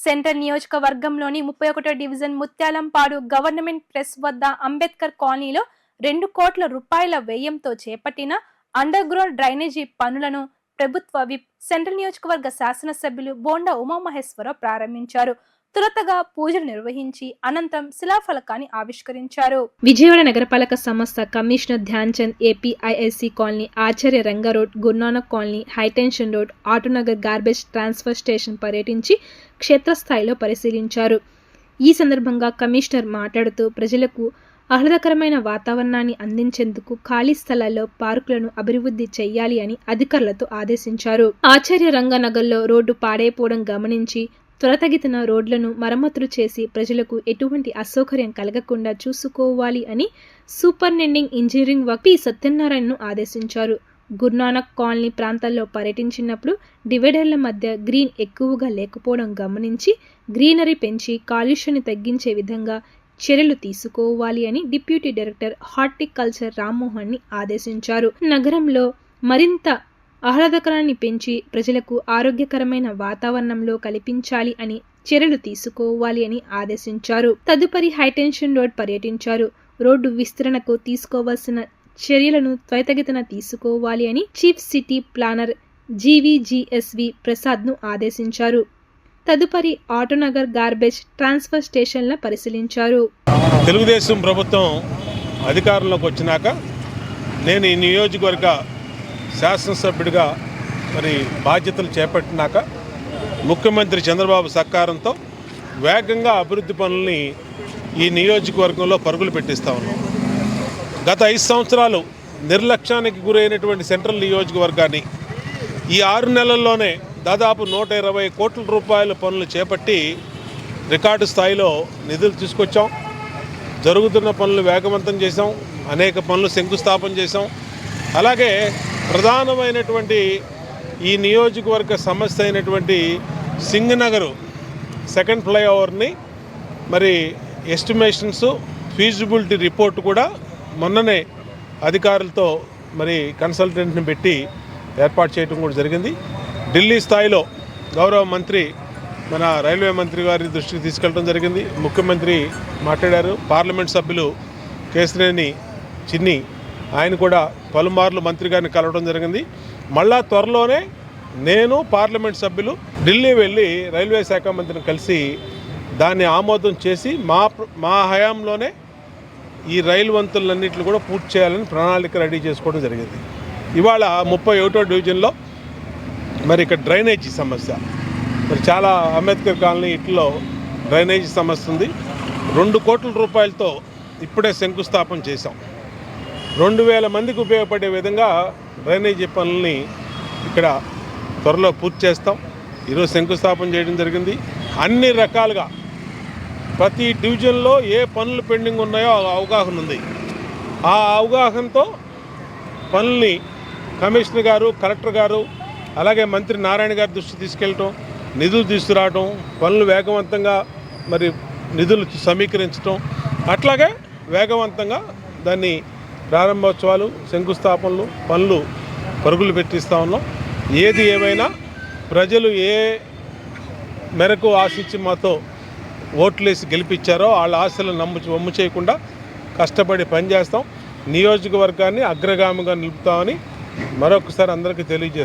Central నియోజకవర్గంలోని ముప్పై ఒకటో డివిజన్ ముత్యాలంపాడు గవర్నమెంట్ ప్రెస్ వద్ద అంబేద్కర్ కాలనీలో రెండు కోట్ల రూపాయల వ్యయంతో చేపట్టిన అండర్ గ్రౌండ్ డ్రైనేజీ పనులను ప్రభుత్వ విప్ సెంట్రల్ నియోజకవర్గ శాసనసభ్యులు బోండా ఉమామహేశ్వరరావు ప్రారంభించారు. తురతగా పూజలు నిర్వహించి అనంతరం శిలాఫలకాన్ని ఆవిష్కరించారు. విజయవాడ నగరపాలక సంస్థ commissioner Dhyan Chand APISC colony Acharya Ranga road Guru Nanak colony high tension road Autonagar garbage transfer station పర్యటించి క్షేత్రస్థాయిలో పరిశీలించారు. ఈ సందర్భంగా కమిషనర్ మాట్లాడుతూ ప్రజలకు ఆహ్లాదకరమైన వాతావరణాన్ని అందించేందుకు ఖాళీ స్థలాల్లో పార్కులను అభివృద్ధి చేయాలి అని అధికారులతో ఆదేశించారు. ఆచార్య రంగనగర్లో రోడ్డు పాడైపోవడం గమనించి త్వరతగితన రోడ్లను మరమ్మతులు చేసి ప్రజలకు ఎటువంటి అసౌకర్యం కలగకుండా చూసుకోవాలి అని సూపరింటెండింగ్ ఇంజనీరింగ్ వర్క్ పి. సత్యనారాయణను ఆదేశించారు. గురునానక్ కాలనీ ప్రాంతాల్లో పర్యటించినప్పుడు డివైడర్ల మధ్య గ్రీన్ ఎక్కువగా లేకపోవడం గమనించి గ్రీనరీ పెంచి కాలుష్యాన్ని తగ్గించే విధంగా చర్యలు తీసుకోవాలి అని డిప్యూటీ డైరెక్టర్ హార్టికల్చర్ రామ్మోహన్ని ఆదేశించారు. నగరంలో మరింత ఆహ్లాదకరాన్ని పెంచి ప్రజలకు ఆరోగ్యకరమైన వాతావరణంలో కల్పించాలి అని చర్యలు తీసుకోవాలి అని ఆదేశించారు. తదుపరి హైటెన్షన్ రోడ్ పర్యటించారు. రోడ్డు విస్తరణకు తీసుకోవాల్సిన చర్యలను త్వరితగతిన తీసుకోవాలి అని చీఫ్ సిటీ ప్లానర్ జీవీజీఎస్వి ప్రసాద్ను ఆదేశించారు. తదుపరి ఆటోనగర్ గార్బేజ్ ట్రాన్స్ఫర్ స్టేషన్ల పరిశీలించారు. తెలుగుదేశం ప్రభుత్వం అధికారంలోకి వచ్చినాక నేను ఈ నియోజకవర్గ శాసనసభ్యుడిగా మరి బాధ్యతలు చేపట్టినాక ముఖ్యమంత్రి చంద్రబాబు సహకారంతో వేగంగా అభివృద్ధి పనుల్ని ఈ నియోజకవర్గంలో పరుగులు పెట్టిస్తా ఉన్నాం. గత ఐదు సంవత్సరాలు నిర్లక్ష్యానికి గురైనటువంటి సెంట్రల్ నియోజకవర్గాన్ని ఈ ఆరు నెలల్లోనే దాదాపు నూట ఇరవై కోట్ల రూపాయల పనులు చేపట్టి రికార్డు స్థాయిలో నిధులు తీసుకొచ్చాం. జరుగుతున్న పనులు వేగవంతం చేసాం అనేక పనులు శంకుస్థాపన చేసాం అలాగే ప్రధానమైనటువంటి ఈ నియోజకవర్గ సమస్య అయినటువంటి సింగనగరు సెకండ్ ఫ్లైఓవర్ని మరి ఎస్టిమేషన్స్ ఫీజిబిలిటీ రిపోర్ట్ కూడా మొన్ననే అధికారులతో మరి కన్సల్టెంట్ని పెట్టి ఏర్పాటు చేయడం కూడా జరిగింది. ఢిల్లీ స్థాయిలో గౌరవ మంత్రి మన రైల్వే మంత్రి గారి దృష్టికి తీసుకెళ్ళడం జరిగింది. ముఖ్యమంత్రి మాట్లాడారు. పార్లమెంట్ సభ్యులు కేసినేని చిన్ని ఆయన కూడా పలుమార్లు మంత్రి గారిని కలవడం జరిగింది. మళ్ళా త్వరలోనే నేను పార్లమెంట్ సభ్యులు ఢిల్లీ వెళ్ళి రైల్వే శాఖ మంత్రిని కలిసి దాన్ని ఆమోదం చేసి మా మా హయాంలోనే ఈ రైలు వంతులన్నింటిని కూడా పూర్తి చేయాలని ప్రణాళిక రెడీ చేసుకోవడం జరిగింది. ఇవాళ ముప్పై ఒకటో డివిజన్లో మరి ఇక్కడ డ్రైనేజీ సమస్య. మరి చాలా అంబేద్కర్ కాలనీ ఇట్లో డ్రైనేజీ సమస్య ఉంది. రెండు కోట్ల రూపాయలతో ఇప్పుడే శంకుస్థాపన చేశాం. రెండు వేల మందికి ఉపయోగపడే విధంగా డ్రైనేజీ పనుల్ని ఇక్కడ త్వరలో పూర్తి చేస్తాం. ఈరోజు శంకుస్థాపన చేయడం జరిగింది. అన్ని రకాలుగా ప్రతి డివిజన్లో ఏ పనులు పెండింగ్ ఉన్నాయో ఆ అవగాహన ఉంది. ఆ అవగాహనతో పనుల్ని కమిషనర్ గారు కలెక్టర్ గారు అలాగే మంత్రి నారాయణ గారి దృష్టి తీసుకెళ్ళటం నిధులు తీసుకురావటం పనులు వేగవంతంగా మరి నిధులు సమీకరించడం అట్లాగే వేగవంతంగా దాన్ని ప్రారంభోత్సవాలు శంకుస్థాపనలు పనులు పరుగులు పెట్టిస్తూ ఉన్నాం. ఏది ఏమైనా ప్రజలు ఏ మేరకు ఆశించి మాతో ఓట్లేసి గెలిపించారో వాళ్ళ ఆశలు నమ్ము వమ్ము చేయకుండా కష్టపడి పనిచేస్తాం. నియోజకవర్గాన్ని అగ్రగామిగా నిలుపుతామని మరొకసారి అందరికీ తెలియజేస్తాం